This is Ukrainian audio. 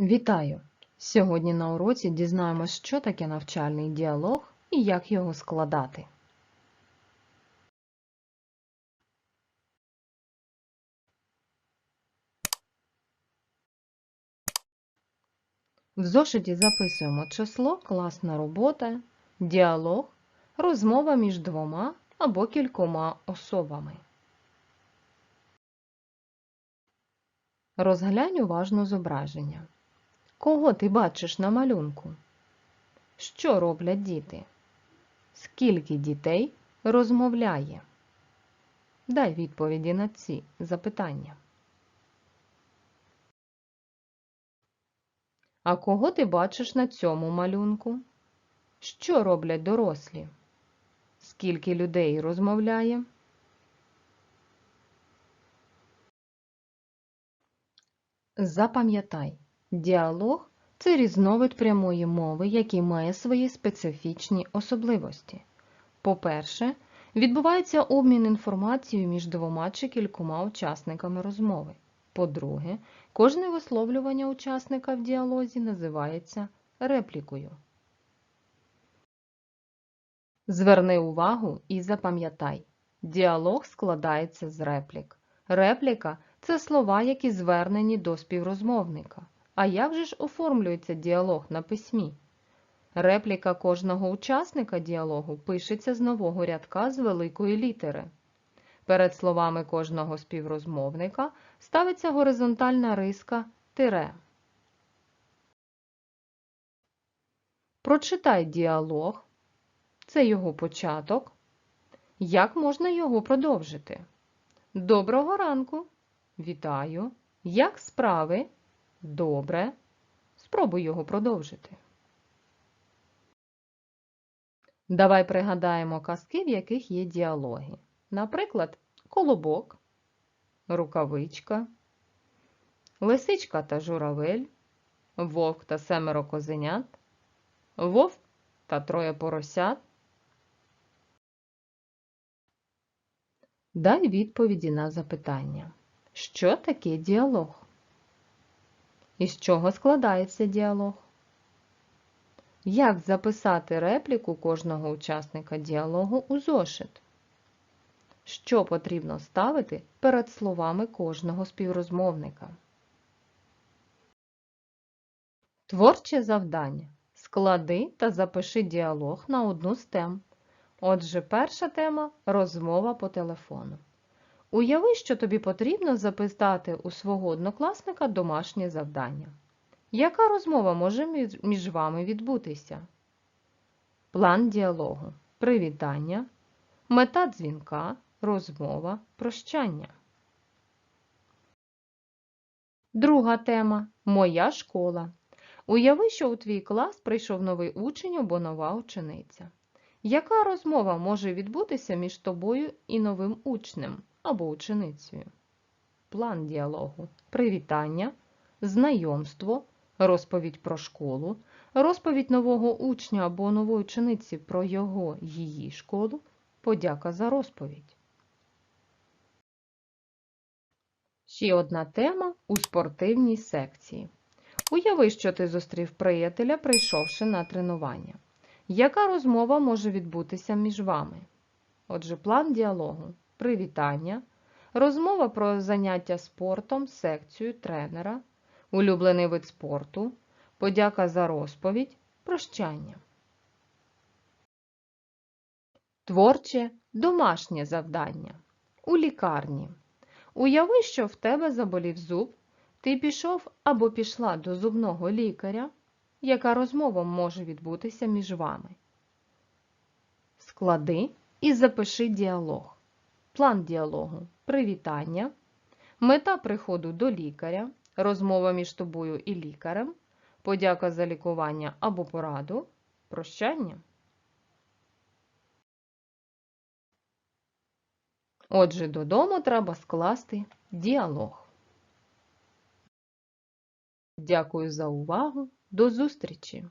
Вітаю! Сьогодні на уроці дізнаємось, що таке навчальний діалог і як його складати. В зошиті записуємо число, класна робота, діалог, розмова між двома або кількома особами. Розглянь уважно зображення. Кого ти бачиш на малюнку? Що роблять діти? Скільки дітей розмовляє? Дай відповіді на ці запитання. А кого ти бачиш на цьому малюнку? Що роблять дорослі? Скільки людей розмовляє? Запам'ятай, діалог це різновид прямої мови, який має свої специфічні особливості. По-перше, відбувається обмін інформацією між двома чи кількома учасниками розмови. По-друге, кожне висловлювання учасника в діалозі називається реплікою. Зверни увагу і запам'ятай, діалог складається з реплік. Репліка це слова, які звернені до співрозмовника. А як же ж оформлюється діалог на письмі? Репліка кожного учасника діалогу пишеться з нового рядка з великої літери. Перед словами кожного співрозмовника ставиться горизонтальна риска тире. Прочитай діалог. Це його початок. Як можна його продовжити? Доброго ранку! Вітаю! Як справи? Добре. Спробуй його продовжити. Давай пригадаємо казки, в яких є діалоги. Наприклад, колобок, рукавичка, лисичка та журавель, вовк та семеро козенят, вовк та троє поросят. Дай відповіді на запитання. Що таке діалог? Із чого складається діалог? Як записати репліку кожного учасника діалогу у зошит? Що потрібно ставити перед словами кожного співрозмовника? Творче завдання. Склади та запиши діалог на одну з тем. Отже, перша тема розмова по телефону. Уяви, що тобі потрібно записати у свого однокласника домашнє завдання. Яка розмова може між вами відбутися? План діалогу. Привітання. Мета дзвінка. Розмова. Прощання. Друга тема Моя школа. Уяви, що у твій клас прийшов новий учень або нова учениця. Яка розмова може відбутися між тобою і новим учнем або ученицею? План діалогу. Привітання. Знайомство розповідь про школу, розповідь нового учня або нової учениці про його її школу, подяка за розповідь. Ще одна тема у спортивній секції. Уяви, що ти зустрів приятеля, прийшовши на тренування. Яка розмова може відбутися між вами? Отже, план діалогу, привітання, розмова про заняття спортом, секцію тренера, улюблений вид спорту, подяка за розповідь, прощання. Творче домашнє завдання. У лікарні. Уяви, що в тебе заболів зуб, ти пішов або пішла до зубного лікаря. Яка розмова може відбутися між вами? Склади і запиши діалог. План діалогу привітання, мета приходу до лікаря, розмова між тобою і лікарем, подяка за лікування або пораду, прощання. Отже, додому треба скласти діалог. Дякую за увагу. До зустрічі!